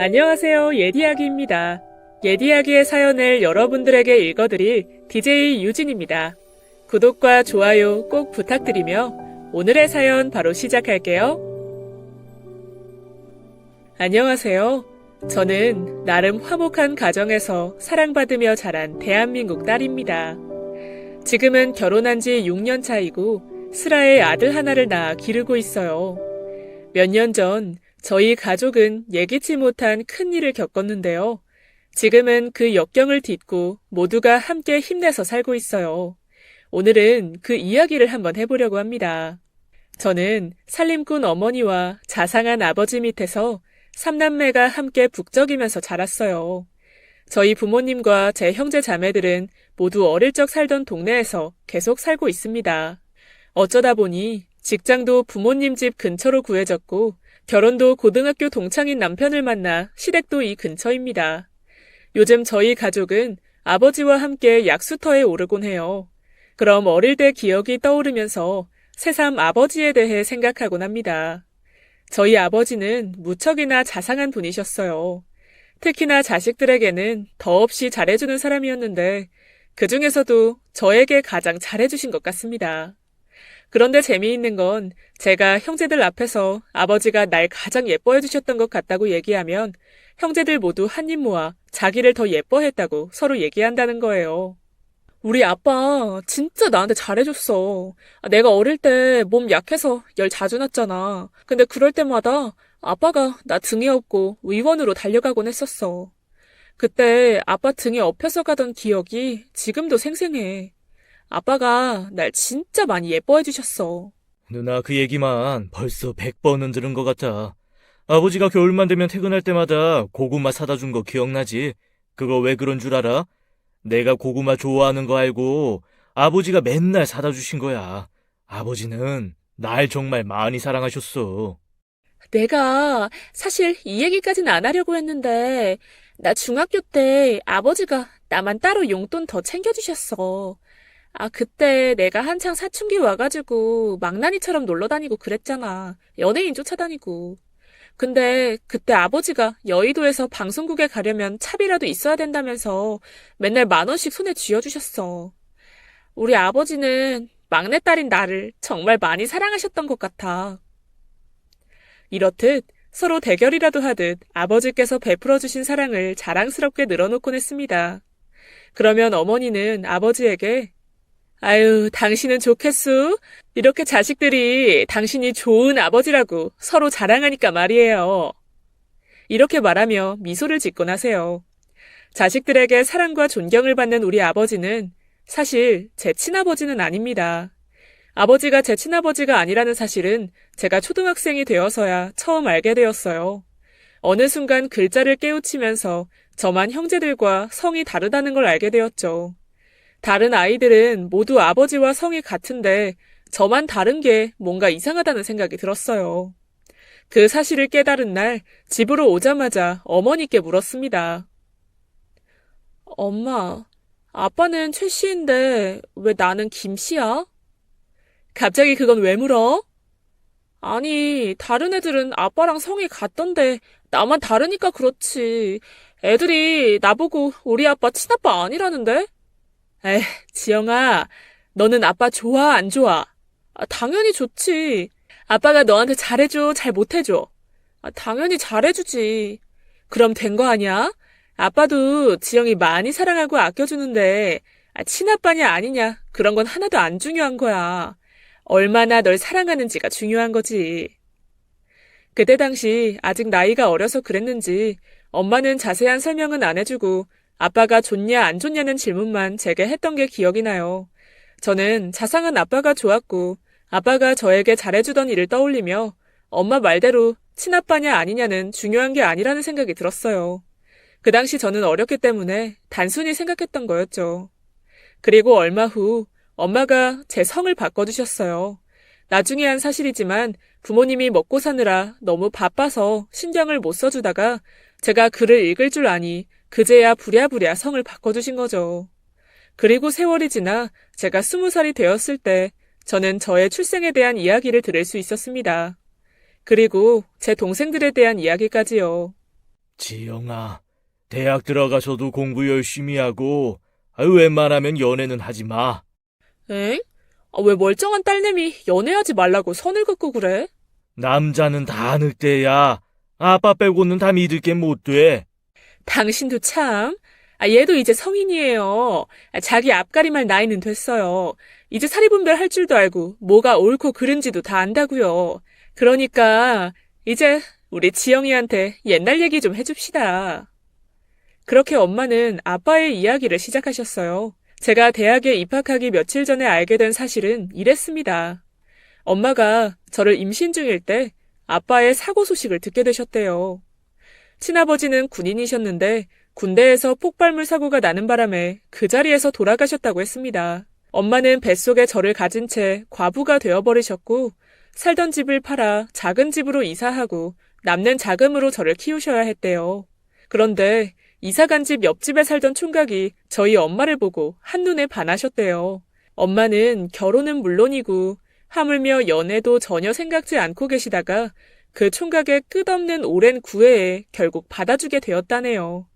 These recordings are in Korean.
안녕하세요. 예디야기입니다. 예디야기의 사연을 여러분들에게 읽어드릴 DJ 유진입니다. 구독과 좋아요 꼭 부탁드리며 오늘의 사연 바로 시작할게요. 안녕하세요. 저는 나름 화목한 가정에서 사랑받으며 자란 대한민국 딸입니다. 지금은 결혼한 지 6년 차이고 슬아의 아들 하나를 낳아 기르고 있어요. 몇 년 전 저희 가족은 예기치 못한 큰 일을 겪었는데요. 지금은 그 역경을 딛고 모두가 함께 힘내서 살고 있어요. 오늘은 그 이야기를 한번 해보려고 합니다. 저는 살림꾼 어머니와 자상한 아버지 밑에서 삼남매가 함께 북적이면서 자랐어요. 저희 부모님과 제 형제 자매들은 모두 어릴 적 살던 동네에서 계속 살고 있습니다. 어쩌다 보니 직장도 부모님 집 근처로 구해졌고 결혼도 고등학교 동창인 남편을 만나 시댁도 이 근처입니다. 요즘 저희 가족은 아버지와 함께 약수터에 오르곤 해요. 그럼 어릴 때 기억이 떠오르면서 새삼 아버지에 대해 생각하곤 합니다. 저희 아버지는 무척이나 자상한 분이셨어요. 특히나 자식들에게는 더없이 잘해주는 사람이었는데 그 중에서도 저에게 가장 잘해주신 것 같습니다. 그런데 재미있는 건 제가 형제들 앞에서 아버지가 날 가장 예뻐해 주셨던 것 같다고 얘기하면 형제들 모두 한 입 모아 자기를 더 예뻐했다고 서로 얘기한다는 거예요. 우리 아빠 진짜 나한테 잘해줬어. 아, 내가 어릴 때 몸 약해서 열 자주 났잖아. 근데 그럴 때마다 아빠가 나 등에 업고 의원으로 달려가곤 했었어. 그때 아빠 등에 업혀서 가던 기억이 지금도 생생해. 아빠가 날 진짜 많이 예뻐해 주셨어. 누나 그 얘기만 벌써 100번은 들은 것 같아. 아버지가 겨울만 되면 퇴근할 때마다 고구마 사다 준 거 기억나지? 그거 왜 그런 줄 알아? 내가 고구마 좋아하는 거 알고 아버지가 맨날 사다 주신 거야. 아버지는 날 정말 많이 사랑하셨어. 내가 사실 이 얘기까지는 안 하려고 했는데, 나 중학교 때 아버지가 나만 따로 용돈 더 챙겨주셨어. 아, 그때 내가 한창 사춘기 와가지고 망나니처럼 놀러 다니고 그랬잖아. 연예인 쫓아다니고. 근데 그때 아버지가 여의도에서 방송국에 가려면 차비라도 있어야 된다면서 맨날 만 원씩 손에 쥐어주셨어. 우리 아버지는 막내딸인 나를 정말 많이 사랑하셨던 것 같아. 이렇듯 서로 대결이라도 하듯 아버지께서 베풀어 주신 사랑을 자랑스럽게 늘어놓곤 했습니다. 그러면 어머니는 아버지에게 아유, 당신은 좋겠수? 이렇게 자식들이 당신이 좋은 아버지라고 서로 자랑하니까 말이에요. 이렇게 말하며 미소를 짓곤 하세요. 자식들에게 사랑과 존경을 받는 우리 아버지는 사실 제 친아버지는 아닙니다. 아버지가 제 친아버지가 아니라는 사실은 제가 초등학생이 되어서야 처음 알게 되었어요. 어느 순간 글자를 깨우치면서 저만 형제들과 성이 다르다는 걸 알게 되었죠. 다른 아이들은 모두 아버지와 성이 같은데 저만 다른 게 뭔가 이상하다는 생각이 들었어요. 그 사실을 깨달은 날 집으로 오자마자 어머니께 물었습니다. 엄마, 아빠는 최 씨인데 왜 나는 김 씨야? 갑자기 그건 왜 물어? 아니, 다른 애들은 아빠랑 성이 같던데 나만 다르니까 그렇지. 애들이 나보고 우리 아빠 친아빠 아니라는데? 에이, 지영아, 너는 아빠 좋아, 안 좋아? 아, 당연히 좋지. 아빠가 너한테 잘해줘, 잘 못해줘? 아, 당연히 잘해주지. 그럼 된 거 아니야? 아빠도 지영이 많이 사랑하고 아껴주는데, 아, 친아빠냐 아니냐, 그런 건 하나도 안 중요한 거야. 얼마나 널 사랑하는지가 중요한 거지. 그때 당시 아직 나이가 어려서 그랬는지 엄마는 자세한 설명은 안 해주고 아빠가 좋냐 안 좋냐는 질문만 제게 했던 게 기억이 나요. 저는 자상한 아빠가 좋았고 아빠가 저에게 잘해주던 일을 떠올리며 엄마 말대로 친아빠냐 아니냐는 중요한 게 아니라는 생각이 들었어요. 그 당시 저는 어렸기 때문에 단순히 생각했던 거였죠. 그리고 얼마 후 엄마가 제 성을 바꿔주셨어요. 나중에 한 사실이지만 부모님이 먹고 사느라 너무 바빠서 신경을 못 써주다가 제가 글을 읽을 줄 아니 그제야 부랴부랴 성을 바꿔주신 거죠. 그리고 세월이 지나 제가 스무 살이 되었을 때 저는 저의 출생에 대한 이야기를 들을 수 있었습니다. 그리고 제 동생들에 대한 이야기까지요. 지영아, 대학 들어가서도 공부 열심히 하고, 아유, 웬만하면 연애는 하지 마. 엥? 아, 왜 멀쩡한 딸내미 연애하지 말라고 선을 긋고 그래? 남자는 다 늑대야. 아빠 빼고는 다 믿을 게 못 돼. 당신도 참. 아, 얘도 이제 성인이에요. 아, 자기 앞가림할 나이는 됐어요. 이제 사리분별 할 줄도 알고, 뭐가 옳고 그른지도 다 안다고요. 그러니까, 이제 우리 지영이한테 옛날 얘기 좀 해줍시다. 그렇게 엄마는 아빠의 이야기를 시작하셨어요. 제가 대학에 입학하기 며칠 전에 알게 된 사실은 이랬습니다. 엄마가 저를 임신 중일 때 아빠의 사고 소식을 듣게 되셨대요. 친아버지는 군인이셨는데 군대에서 폭발물 사고가 나는 바람에 그 자리에서 돌아가셨다고 했습니다. 엄마는 뱃속에 저를 가진 채 과부가 되어버리셨고 살던 집을 팔아 작은 집으로 이사하고 남는 자금으로 저를 키우셔야 했대요. 그런데 이사 간 집 옆집에 살던 총각이 저희 엄마를 보고 한눈에 반하셨대요. 엄마는 결혼은 물론이고 하물며 연애도 전혀 생각지 않고 계시다가 그 총각의 끝없는 오랜 구애에 결국 받아주게 되었다네요.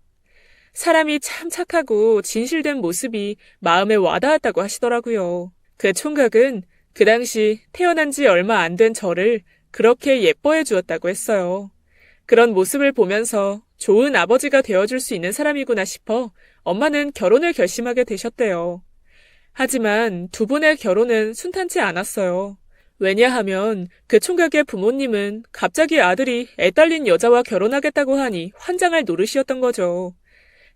사람이 참 착하고 진실된 모습이 마음에 와닿았다고 하시더라고요. 그 총각은 그 당시 태어난 지 얼마 안 된 저를 그렇게 예뻐해 주었다고 했어요. 그런 모습을 보면서 좋은 아버지가 되어줄 수 있는 사람이구나 싶어 엄마는 결혼을 결심하게 되셨대요. 하지만 두 분의 결혼은 순탄치 않았어요. 왜냐하면 그 총각의 부모님은 갑자기 아들이 애 딸린 여자와 결혼하겠다고 하니 환장할 노릇이었던 거죠.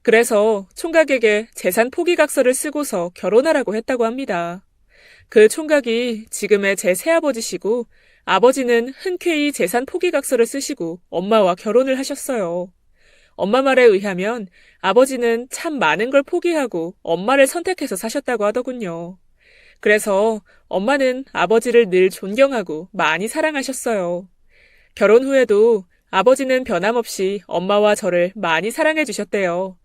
그래서 총각에게 재산 포기각서를 쓰고서 결혼하라고 했다고 합니다. 그 총각이 지금의 제 새아버지시고 아버지는 흔쾌히 재산 포기각서를 쓰시고 엄마와 결혼을 하셨어요. 엄마 말에 의하면 아버지는 참 많은 걸 포기하고 엄마를 선택해서 사셨다고 하더군요. 그래서 엄마는 아버지를 늘 존경하고 많이 사랑하셨어요. 결혼 후에도 아버지는 변함없이 엄마와 저를 많이 사랑해 주셨대요.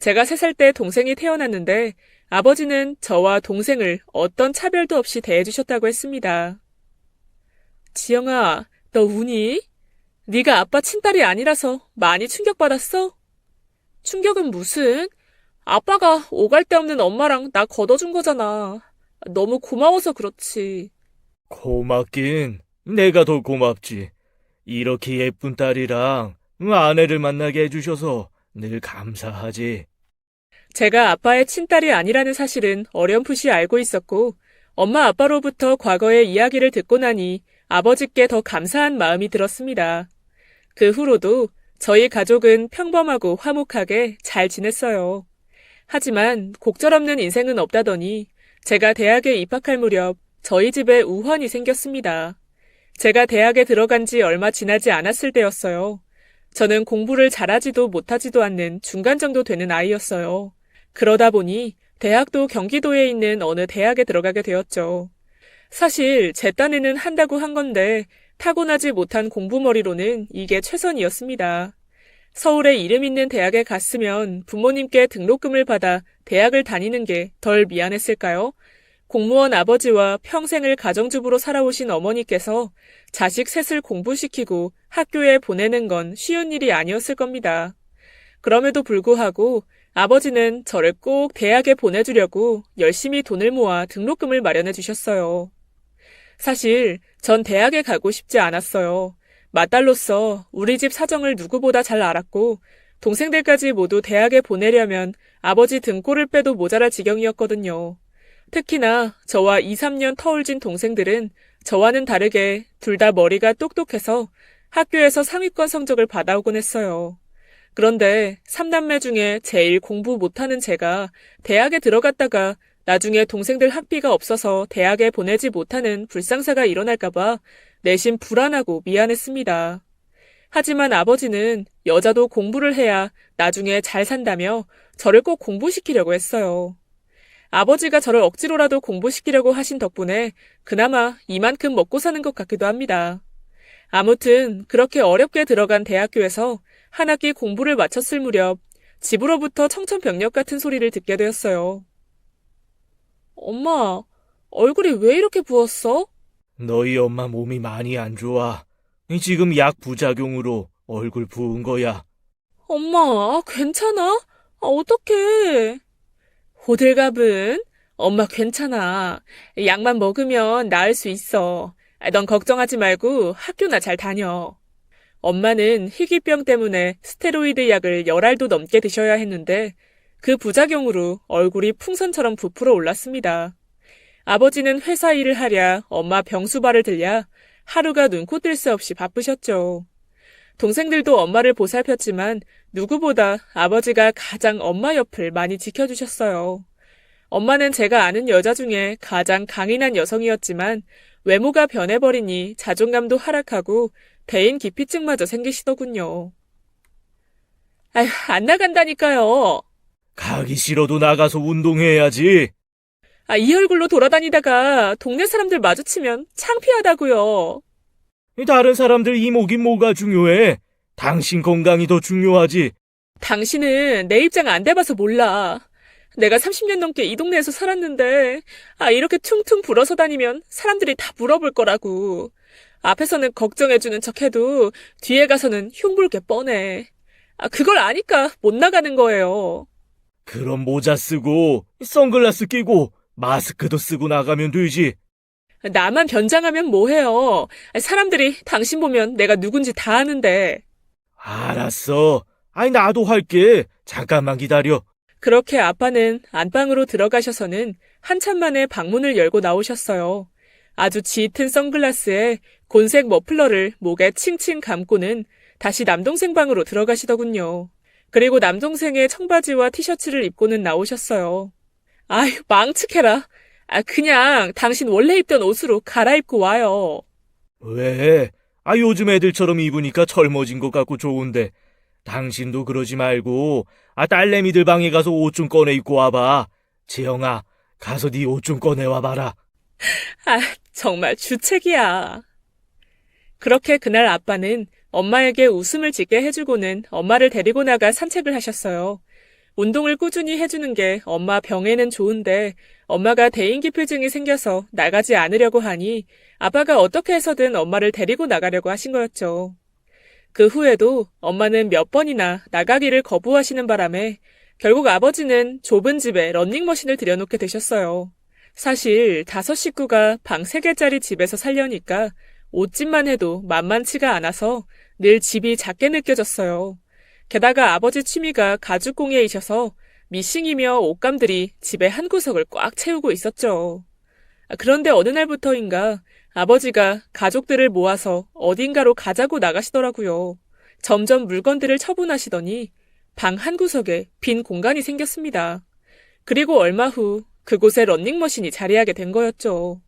제가 세살때 동생이 태어났는데 아버지는 저와 동생을 어떤 차별도 없이 대해주셨다고 했습니다. 지영아, 너 우니? 네가 아빠 친딸이 아니라서 많이 충격받았어? 충격은 무슨? 아빠가 오갈 데 없는 엄마랑 나 걷어준 거잖아. 너무 고마워서 그렇지. 고맙긴 내가 더 고맙지. 이렇게 예쁜 딸이랑 아내를 만나게 해주셔서 늘 감사하지. 제가 아빠의 친딸이 아니라는 사실은 어렴풋이 알고 있었고, 엄마 아빠로부터 과거의 이야기를 듣고 나니 아버지께 더 감사한 마음이 들었습니다. 그 후로도 저희 가족은 평범하고 화목하게 잘 지냈어요. 하지만 곡절없는 인생은 없다더니 제가 대학에 입학할 무렵 저희 집에 우환이 생겼습니다. 제가 대학에 들어간 지 얼마 지나지 않았을 때였어요. 저는 공부를 잘하지도 못하지도 않는 중간 정도 되는 아이였어요. 그러다 보니 대학도 경기도에 있는 어느 대학에 들어가게 되었죠. 사실 제 딴에는 한다고 한 건데 타고나지 못한 공부머리로는 이게 최선이었습니다. 서울에 이름 있는 대학에 갔으면 부모님께 등록금을 받아 대학을 다니는 게 덜 미안했을까요? 공무원 아버지와 평생을 가정주부로 살아오신 어머니께서 자식 셋을 공부시키고 학교에 보내는 건 쉬운 일이 아니었을 겁니다. 그럼에도 불구하고 아버지는 저를 꼭 대학에 보내주려고 열심히 돈을 모아 등록금을 마련해 주셨어요. 사실 전 대학에 가고 싶지 않았어요. 맏딸로서 우리 집 사정을 누구보다 잘 알았고 동생들까지 모두 대학에 보내려면 아버지 등골을 빼도 모자랄 지경이었거든요. 특히나 저와 2, 3년 터울진 동생들은 저와는 다르게 둘 다 머리가 똑똑해서 학교에서 상위권 성적을 받아오곤 했어요. 그런데 3남매 중에 제일 공부 못하는 제가 대학에 들어갔다가 나중에 동생들 학비가 없어서 대학에 보내지 못하는 불상사가 일어날까봐 내심 불안하고 미안했습니다. 하지만 아버지는 여자도 공부를 해야 나중에 잘 산다며 저를 꼭 공부시키려고 했어요. 아버지가 저를 억지로라도 공부시키려고 하신 덕분에 그나마 이만큼 먹고 사는 것 같기도 합니다. 아무튼 그렇게 어렵게 들어간 대학교에서 한 학기 공부를 마쳤을 무렵 집으로부터 청천벽력 같은 소리를 듣게 되었어요. 엄마, 얼굴이 왜 이렇게 부었어? 너희 엄마 몸이 많이 안 좋아. 지금 약 부작용으로 얼굴 부은 거야. 엄마, 괜찮아? 아, 어떡해. 호들갑은? 엄마 괜찮아. 약만 먹으면 나을 수 있어. 아, 넌 걱정하지 말고 학교나 잘 다녀. 엄마는 희귀병 때문에 스테로이드 약을 열 알도 넘게 드셔야 했는데 그 부작용으로 얼굴이 풍선처럼 부풀어 올랐습니다. 아버지는 회사 일을 하랴 엄마 병수발을 들랴 하루가 눈코 뜰 새 없이 바쁘셨죠. 동생들도 엄마를 보살폈지만 누구보다 아버지가 가장 엄마 옆을 많이 지켜주셨어요. 엄마는 제가 아는 여자 중에 가장 강인한 여성이었지만 외모가 변해버리니 자존감도 하락하고 대인 기피증마저 생기시더군요. 아휴, 안 나간다니까요. 가기 싫어도 나가서 운동해야지. 아, 이 얼굴로 돌아다니다가 동네 사람들 마주치면 창피하다고요. 다른 사람들 이목이 뭐가 중요해? 당신 건강이 더 중요하지. 당신은 내 입장 안 돼봐서 몰라. 내가 30년 넘게 이 동네에서 살았는데, 아, 이렇게 퉁퉁 불어서 다니면 사람들이 다 물어볼 거라고. 앞에서는 걱정해주는 척 해도 뒤에 가서는 흉볼 게 뻔해. 아, 그걸 아니까 못 나가는 거예요. 그럼 모자 쓰고 선글라스 끼고 마스크도 쓰고 나가면 되지. 나만 변장하면 뭐해요. 아, 사람들이 당신 보면 내가 누군지 다 아는데. 알았어. 아니 나도 할게. 잠깐만 기다려. 그렇게 아빠는 안방으로 들어가셔서는 한참 만에 방문을 열고 나오셨어요. 아주 짙은 선글라스에 곤색 머플러를 목에 칭칭 감고는 다시 남동생 방으로 들어가시더군요. 그리고 남동생의 청바지와 티셔츠를 입고는 나오셨어요. 아휴, 망측해라. 아, 그냥 당신 원래 입던 옷으로 갈아입고 와요. 왜? 아 요즘 애들처럼 입으니까 젊어진 것 같고 좋은데. 당신도 그러지 말고 아 딸내미들 방에 가서 옷 좀 꺼내 입고 와봐. 재영아, 가서 네 옷 좀 꺼내 와봐라. 아, 정말 주책이야. 그렇게 그날 아빠는 엄마에게 웃음을 짓게 해주고는 엄마를 데리고 나가 산책을 하셨어요. 운동을 꾸준히 해주는 게 엄마 병에는 좋은데 엄마가 대인기피증이 생겨서 나가지 않으려고 하니 아빠가 어떻게 해서든 엄마를 데리고 나가려고 하신 거였죠. 그 후에도 엄마는 몇 번이나 나가기를 거부하시는 바람에 결국 아버지는 좁은 집에 런닝머신을 들여놓게 되셨어요. 사실 다섯 식구가 방세 개짜리 집에서 살려니까 옷집만 해도 만만치가 않아서 늘 집이 작게 느껴졌어요. 게다가 아버지 취미가 가죽공예이셔서 미싱이며 옷감들이 집의 한 구석을 꽉 채우고 있었죠. 아, 그런데 어느 날부터인가 아버지가 가족들을 모아서 어딘가로 가자고 나가시더라고요. 점점 물건들을 처분하시더니 방 한 구석에 빈 공간이 생겼습니다. 그리고 얼마 후 그곳에 런닝머신이 자리하게 된 거였죠.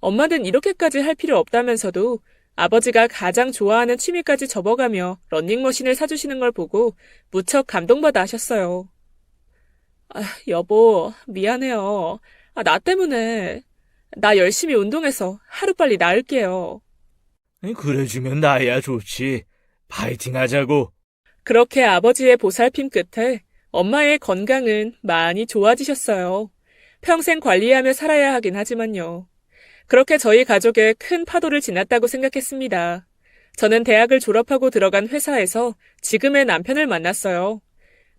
엄마는 이렇게까지 할 필요 없다면서도 아버지가 가장 좋아하는 취미까지 접어가며 런닝머신을 사주시는 걸 보고 무척 감동받아 하셨어요. 아, 여보, 미안해요. 아, 나 때문에. 나 열심히 운동해서 하루빨리 나을게요. 그래주면 나야 좋지. 파이팅 하자고. 그렇게 아버지의 보살핌 끝에 엄마의 건강은 많이 좋아지셨어요. 평생 관리하며 살아야 하긴 하지만요. 그렇게 저희 가족의 큰 파도를 지났다고 생각했습니다. 저는 대학을 졸업하고 들어간 회사에서 지금의 남편을 만났어요.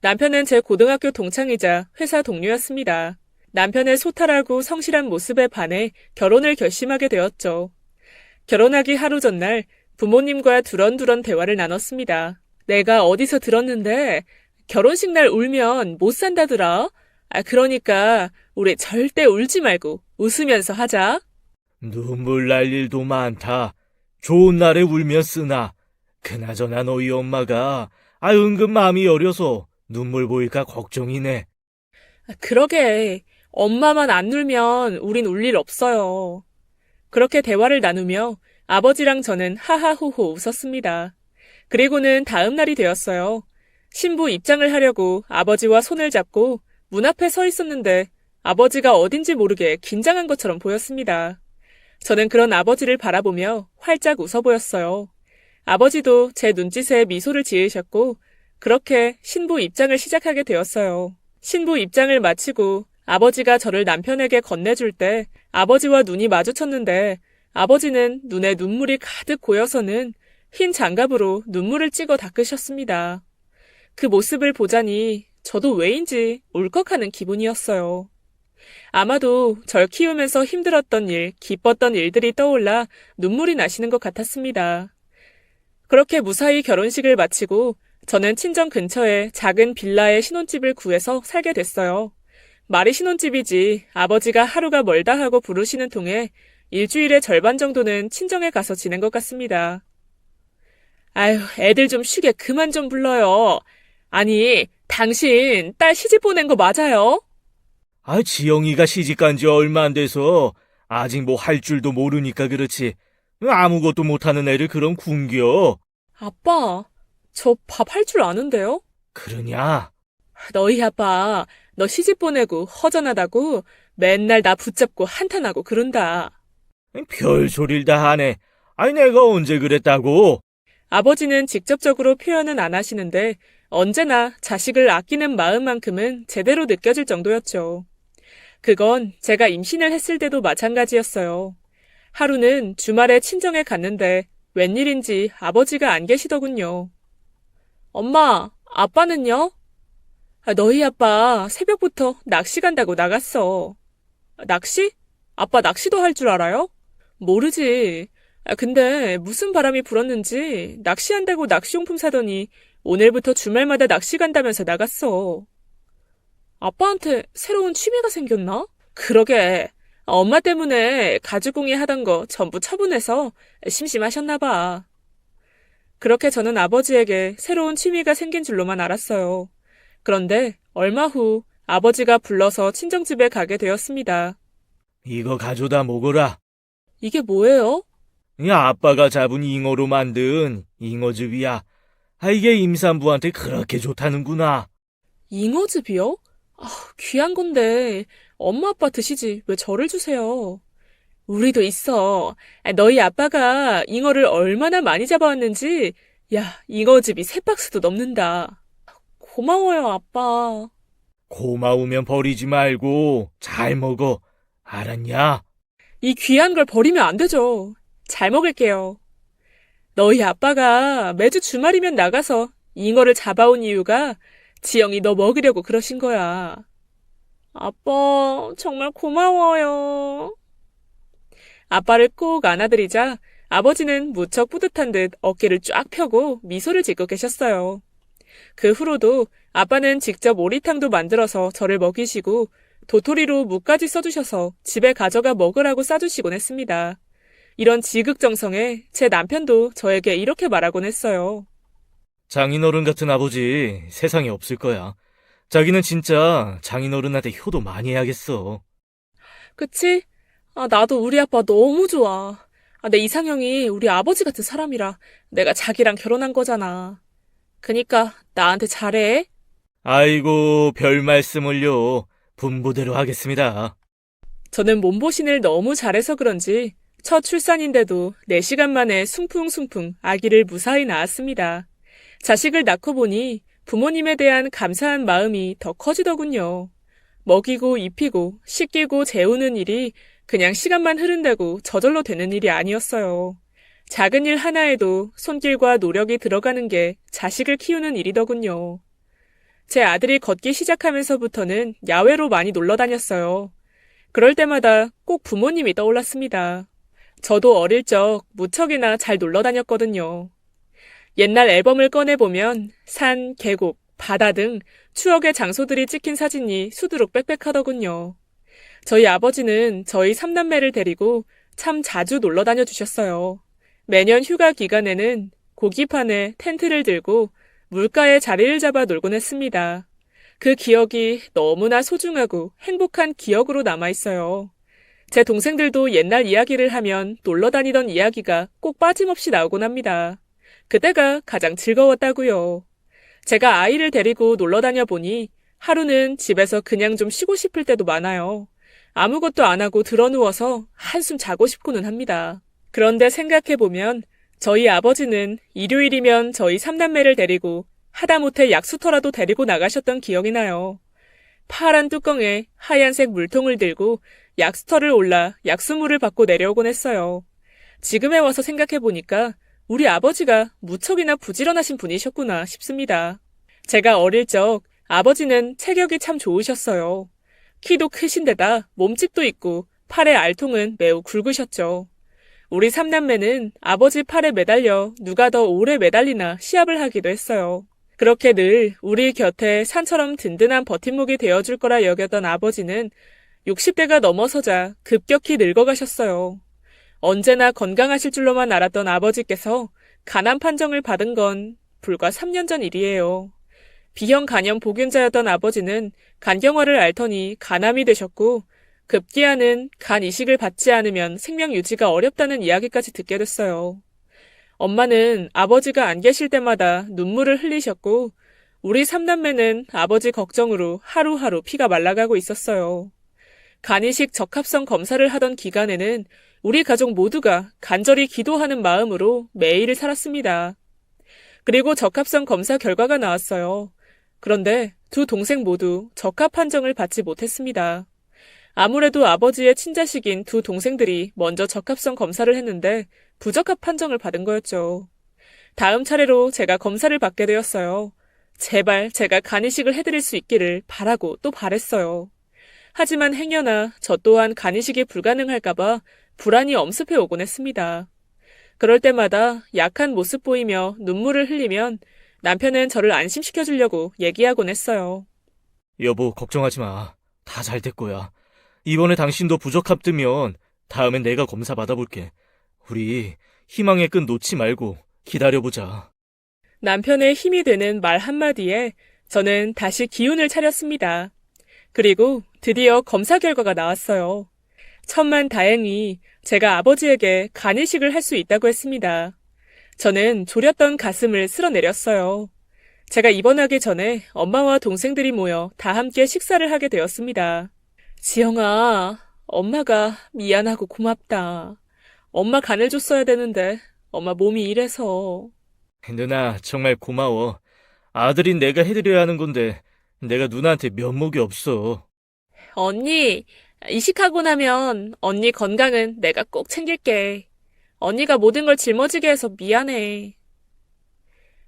남편은 제 고등학교 동창이자 회사 동료였습니다. 남편의 소탈하고 성실한 모습에 반해 결혼을 결심하게 되었죠. 결혼하기 하루 전날 부모님과 두런두런 대화를 나눴습니다. 내가 어디서 들었는데 결혼식 날 울면 못 산다더라. 아, 그러니까 우리 절대 울지 말고 웃으면서 하자. 눈물 날 일도 많다. 좋은 날에 울면 쓰나. 그나저나 너희 엄마가 아 은근 마음이 여려서 눈물 보일까 걱정이네. 아, 그러게. 엄마만 안 울면 우린 울 일 없어요. 그렇게 대화를 나누며 아버지랑 저는 하하호호 웃었습니다. 그리고는 다음 날이 되었어요. 신부 입장을 하려고 아버지와 손을 잡고 문 앞에 서 있었는데 아버지가 어딘지 모르게 긴장한 것처럼 보였습니다. 저는 그런 아버지를 바라보며 활짝 웃어 보였어요. 아버지도 제 눈짓에 미소를 지으셨고 그렇게 신부 입장을 시작하게 되었어요. 신부 입장을 마치고 아버지가 저를 남편에게 건네줄 때 아버지와 눈이 마주쳤는데 아버지는 눈에 눈물이 가득 고여서는 흰 장갑으로 눈물을 찍어 닦으셨습니다. 그 모습을 보자니 저도 왜인지 울컥하는 기분이었어요. 아마도 절 키우면서 힘들었던 일, 기뻤던 일들이 떠올라 눈물이 나시는 것 같았습니다. 그렇게 무사히 결혼식을 마치고 저는 친정 근처에 작은 빌라의 신혼집을 구해서 살게 됐어요. 말이 신혼집이지 아버지가 하루가 멀다 하고 부르시는 통에 일주일의 절반 정도는 친정에 가서 지낸 것 같습니다. 아유, 애들 좀 쉬게 그만 좀 불러요. 아니, 당신 딸 시집 보낸 거 맞아요? 아, 지영이가 시집 간 지 얼마 안 돼서 아직 뭐 할 줄도 모르니까 그렇지. 아무것도 못하는 애를 그럼 굶겨. 아빠, 저 밥 할 줄 아는데요? 그러냐? 너희 아빠, 너 시집 보내고 허전하다고 맨날 나 붙잡고 한탄하고 그런다. 별 소릴 다 하네. 아니, 내가 언제 그랬다고? 아버지는 직접적으로 표현은 안 하시는데 언제나 자식을 아끼는 마음만큼은 제대로 느껴질 정도였죠. 그건 제가 임신을 했을 때도 마찬가지였어요. 하루는 주말에 친정에 갔는데 웬일인지 아버지가 안 계시더군요. 엄마, 아빠는요? 아, 너희 아빠 새벽부터 낚시 간다고 나갔어. 아, 낚시? 아빠 낚시도 할 줄 알아요? 모르지. 아, 근데 무슨 바람이 불었는지 낚시한다고 낚시용품 사더니 오늘부터 주말마다 낚시 간다면서 나갔어. 아빠한테 새로운 취미가 생겼나? 그러게. 엄마 때문에 가죽공예 하던 거 전부 처분해서 심심하셨나 봐. 그렇게 저는 아버지에게 새로운 취미가 생긴 줄로만 알았어요. 그런데 얼마 후 아버지가 불러서 친정집에 가게 되었습니다. 이거 가져다 먹어라. 이게 뭐예요? 이 아빠가 잡은 잉어로 만든 잉어즙이야. 아, 이게 임산부한테 그렇게 좋다는구나. 잉어즙이요? 아, 귀한 건데 엄마 아빠 드시지 왜 저를 주세요? 우리도 있어. 아, 너희 아빠가 잉어를 얼마나 많이 잡아왔는지 야, 잉어즙이 세 박스도 넘는다. 고마워요, 아빠. 고마우면 버리지 말고 잘 먹어. 알았냐? 이 귀한 걸 버리면 안 되죠. 잘 먹을게요. 너희 아빠가 매주 주말이면 나가서 잉어를 잡아온 이유가 지영이 너 먹으려고 그러신 거야. 아빠, 정말 고마워요. 아빠를 꼭 안아드리자 아버지는 무척 뿌듯한 듯 어깨를 쫙 펴고 미소를 짓고 계셨어요. 그 후로도 아빠는 직접 오리탕도 만들어서 저를 먹이시고 도토리로 무까지 써주셔서 집에 가져가 먹으라고 싸주시곤 했습니다. 이런 지극정성에 제 남편도 저에게 이렇게 말하곤 했어요. 장인어른 같은 아버지 세상에 없을 거야. 자기는 진짜 장인어른한테 효도 많이 해야겠어. 그치? 아, 나도 우리 아빠 너무 좋아. 아, 내 이상형이 우리 아버지 같은 사람이라 내가 자기랑 결혼한 거잖아. 그니까 나한테 잘해. 아이고, 별 말씀을요. 분부대로 하겠습니다. 저는 몸보신을 너무 잘해서 그런지 첫 출산인데도 4시간 만에 숭풍숭풍 아기를 무사히 낳았습니다. 자식을 낳고 보니 부모님에 대한 감사한 마음이 더 커지더군요. 먹이고 입히고 씻기고 재우는 일이 그냥 시간만 흐른다고 저절로 되는 일이 아니었어요. 작은 일 하나에도 손길과 노력이 들어가는 게 자식을 키우는 일이더군요. 제 아들이 걷기 시작하면서부터는 야외로 많이 놀러 다녔어요. 그럴 때마다 꼭 부모님이 떠올랐습니다. 저도 어릴 적 무척이나 잘 놀러 다녔거든요. 옛날 앨범을 꺼내보면 산, 계곡, 바다 등 추억의 장소들이 찍힌 사진이 수두룩 빽빽하더군요. 저희 아버지는 저희 삼남매를 데리고 참 자주 놀러 다녀 주셨어요. 매년 휴가 기간에는 고기판에 텐트를 들고 물가에 자리를 잡아 놀곤 했습니다. 그 기억이 너무나 소중하고 행복한 기억으로 남아있어요. 제 동생들도 옛날 이야기를 하면 놀러 다니던 이야기가 꼭 빠짐없이 나오곤 합니다. 그때가 가장 즐거웠다고요. 제가 아이를 데리고 놀러 다녀 보니 하루는 집에서 그냥 좀 쉬고 싶을 때도 많아요. 아무것도 안 하고 드러누워서 한숨 자고 싶고는 합니다. 그런데 생각해보면 저희 아버지는 일요일이면 저희 삼남매를 데리고 하다못해 약수터라도 데리고 나가셨던 기억이 나요. 파란 뚜껑에 하얀색 물통을 들고 약수터를 올라 약수물을 받고 내려오곤 했어요. 지금에 와서 생각해보니까 우리 아버지가 무척이나 부지런하신 분이셨구나 싶습니다. 제가 어릴 적 아버지는 체격이 참 좋으셨어요. 키도 크신데다 몸집도 있고 팔의 알통은 매우 굵으셨죠. 우리 삼남매는 아버지 팔에 매달려 누가 더 오래 매달리나 시합을 하기도 했어요. 그렇게 늘 우리 곁에 산처럼 든든한 버팀목이 되어줄 거라 여겼던 아버지는 60대가 넘어서자 급격히 늙어가셨어요. 언제나 건강하실 줄로만 알았던 아버지께서 간암 판정을 받은 건 불과 3년 전 일이에요. B형 간염 보균자였던 아버지는 간경화를 앓더니 간암이 되셨고 급기야는 간 이식을 받지 않으면 생명 유지가 어렵다는 이야기까지 듣게 됐어요. 엄마는 아버지가 안 계실 때마다 눈물을 흘리셨고 우리 삼남매는 아버지 걱정으로 하루하루 피가 말라가고 있었어요. 간이식 적합성 검사를 하던 기간에는 우리 가족 모두가 간절히 기도하는 마음으로 매일을 살았습니다. 그리고 적합성 검사 결과가 나왔어요. 그런데 두 동생 모두 적합 판정을 받지 못했습니다. 아무래도 아버지의 친자식인 두 동생들이 먼저 적합성 검사를 했는데 부적합 판정을 받은 거였죠. 다음 차례로 제가 검사를 받게 되었어요. 제발 제가 간이식을 해드릴 수 있기를 바라고 또 바랬어요. 하지만 행여나 저 또한 간이식이 불가능할까봐 불안이 엄습해 오곤 했습니다. 그럴 때마다 약한 모습 보이며 눈물을 흘리면 남편은 저를 안심시켜 주려고 얘기하곤 했어요. 여보, 걱정하지 마. 다 잘 될 거야. 이번에 당신도 부적합 뜨면 다음엔 내가 검사 받아볼게. 우리 희망의 끈 놓지 말고 기다려보자. 남편의 힘이 되는 말 한마디에 저는 다시 기운을 차렸습니다. 그리고 드디어 검사 결과가 나왔어요. 천만 다행히 제가 아버지에게 간이식을 할 수 있다고 했습니다. 저는 졸였던 가슴을 쓸어내렸어요. 제가 입원하기 전에 엄마와 동생들이 모여 다 함께 식사를 하게 되었습니다. 지영아, 엄마가 미안하고 고맙다. 엄마 간을 줬어야 되는데 엄마 몸이 이래서. 누나, 정말 고마워. 아들인 내가 해드려야 하는 건데 내가 누나한테 면목이 없어. 언니, 이식하고 나면 언니 건강은 내가 꼭 챙길게. 언니가 모든 걸 짊어지게 해서 미안해.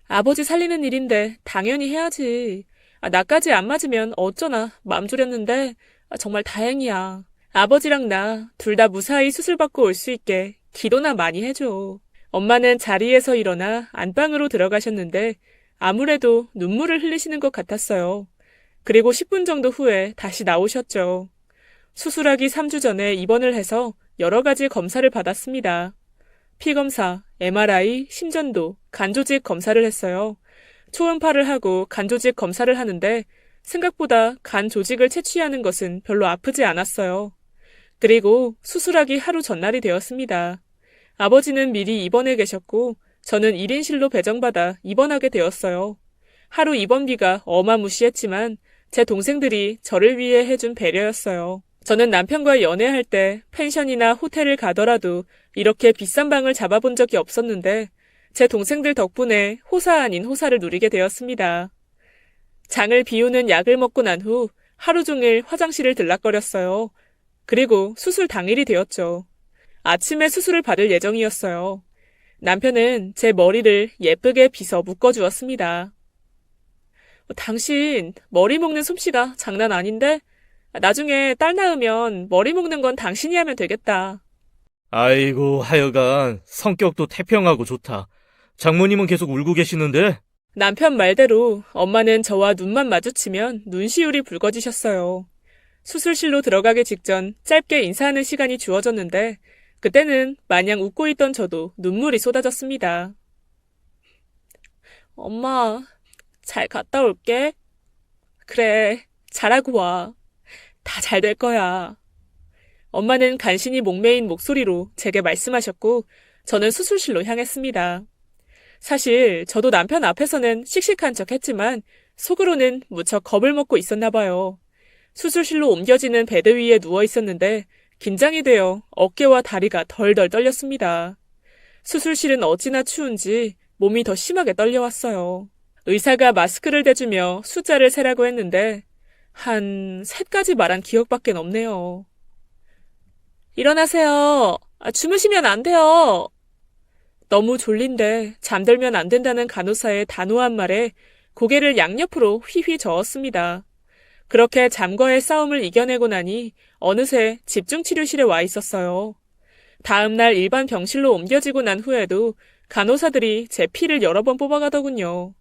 아버지 살리는 일인데 당연히 해야지. 아, 나까지 안 맞으면 어쩌나 맘 졸였는데 아, 정말 다행이야. 아버지랑 나 둘 다 무사히 수술받고 올 수 있게 기도나 많이 해줘. 엄마는 자리에서 일어나 안방으로 들어가셨는데 아무래도 눈물을 흘리시는 것 같았어요. 그리고 10분 정도 후에 다시 나오셨죠. 수술하기 3주 전에 입원을 해서 여러 가지 검사를 받았습니다. 피검사, MRI, 심전도, 간조직 검사를 했어요. 초음파를 하고 간조직 검사를 하는데 생각보다 간 조직을 채취하는 것은 별로 아프지 않았어요. 그리고 수술하기 하루 전날이 되었습니다. 아버지는 미리 입원해 계셨고 저는 1인실로 배정받아 입원하게 되었어요. 하루 입원비가 어마무시했지만 제 동생들이 저를 위해 해준 배려였어요. 저는 남편과 연애할 때 펜션이나 호텔을 가더라도 이렇게 비싼 방을 잡아본 적이 없었는데 제 동생들 덕분에 호사 아닌 호사를 누리게 되었습니다. 장을 비우는 약을 먹고 난 후 하루 종일 화장실을 들락거렸어요. 그리고 수술 당일이 되었죠. 아침에 수술을 받을 예정이었어요. 남편은 제 머리를 예쁘게 빗어 묶어주었습니다. 당신 머리 묶는 솜씨가 장난 아닌데? 나중에 딸 낳으면 머리 묶는 건 당신이 하면 되겠다. 아이고, 하여간 성격도 태평하고 좋다. 장모님은 계속 울고 계시는데? 남편 말대로 엄마는 저와 눈만 마주치면 눈시울이 붉어지셨어요. 수술실로 들어가기 직전 짧게 인사하는 시간이 주어졌는데 그때는 마냥 웃고 있던 저도 눈물이 쏟아졌습니다. 엄마, 잘 갔다 올게. 그래, 잘하고 와. 다 잘 될 거야. 엄마는 간신히 목매인 목소리로 제게 말씀하셨고 저는 수술실로 향했습니다. 사실 저도 남편 앞에서는 씩씩한 척 했지만 속으로는 무척 겁을 먹고 있었나 봐요. 수술실로 옮겨지는 베드 위에 누워 있었는데 긴장이 되어 어깨와 다리가 덜덜 떨렸습니다. 수술실은 어찌나 추운지 몸이 더 심하게 떨려왔어요. 의사가 마스크를 대주며 숫자를 세라고 했는데 한 셋까지 말한 기억밖에 없네요. 일어나세요. 아, 주무시면 안 돼요. 너무 졸린데 잠들면 안 된다는 간호사의 단호한 말에 고개를 양옆으로 휘휘 저었습니다. 그렇게 잠과의 싸움을 이겨내고 나니 어느새 집중치료실에 와 있었어요. 다음날 일반 병실로 옮겨지고 난 후에도 간호사들이 제 피를 여러 번 뽑아가더군요.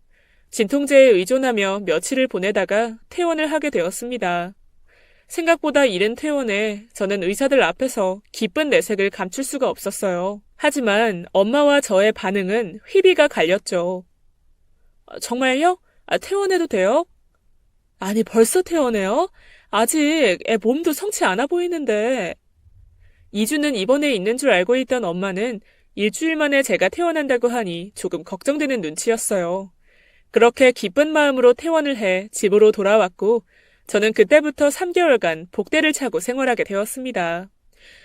진통제에 의존하며 며칠을 보내다가 퇴원을 하게 되었습니다. 생각보다 이른 퇴원에 저는 의사들 앞에서 기쁜 내색을 감출 수가 없었어요. 하지만 엄마와 저의 반응은 휘비가 갈렸죠. 아, 정말요? 아, 퇴원해도 돼요? 아니, 벌써 퇴원해요? 아직 애 몸도 성치 않아 보이는데. 이주는 입원해 있는 줄 알고 있던 엄마는 일주일 만에 제가 퇴원한다고 하니 조금 걱정되는 눈치였어요. 그렇게 기쁜 마음으로 퇴원을 해 집으로 돌아왔고 저는 그때부터 3개월간 복대를 차고 생활하게 되었습니다.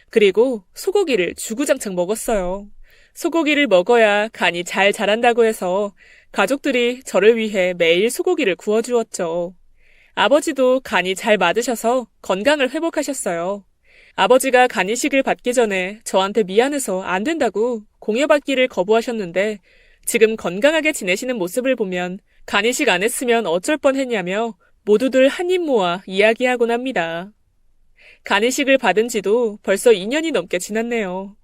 그리고 소고기를 주구장창 먹었어요. 소고기를 먹어야 간이 잘 자란다고 해서 가족들이 저를 위해 매일 소고기를 구워주었죠. 아버지도 간이 잘 맞으셔서 건강을 회복하셨어요. 아버지가 간이식을 받기 전에 저한테 미안해서 안 된다고 공여받기를 거부하셨는데 지금 건강하게 지내시는 모습을 보면 간이식 안 했으면 어쩔 뻔 했냐며 모두들 한입 모아 이야기하곤 합니다. 간이식을 받은 지도 벌써 2년이 넘게 지났네요.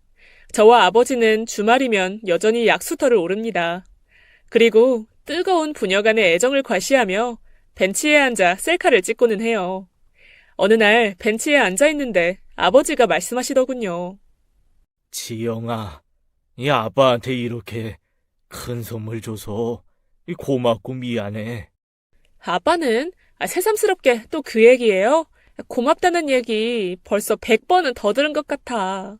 저와 아버지는 주말이면 여전히 약수터를 오릅니다. 그리고 뜨거운 부녀 간의 애정을 과시하며 벤치에 앉아 셀카를 찍고는 해요. 어느 날 벤치에 앉아 있는데 아버지가 말씀하시더군요. 지영아, 이 아빠한테 이렇게 큰 선물 줘서 이 고맙고 미안해. 아빠는 아, 새삼스럽게 또 그 얘기예요? 고맙다는 얘기 벌써 100번은 더 들은 것 같아.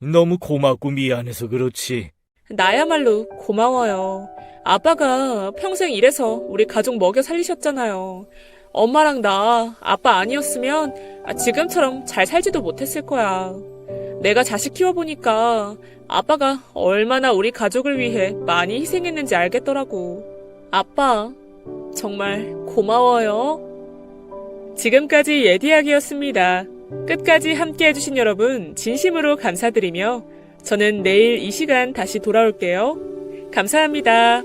너무 고맙고 미안해서 그렇지. 나야말로 고마워요. 아빠가 평생 일해서 우리 가족 먹여 살리셨잖아요. 엄마랑 나 아빠 아니었으면 아, 지금처럼 잘 살지도 못했을 거야. 내가 자식 키워보니까 아빠가 얼마나 우리 가족을 위해 많이 희생했는지 알겠더라고. 아빠, 정말 고마워요. 지금까지 예디약이었습니다. 끝까지 함께 해주신 여러분 진심으로 감사드리며 저는 내일 이 시간 다시 돌아올게요. 감사합니다.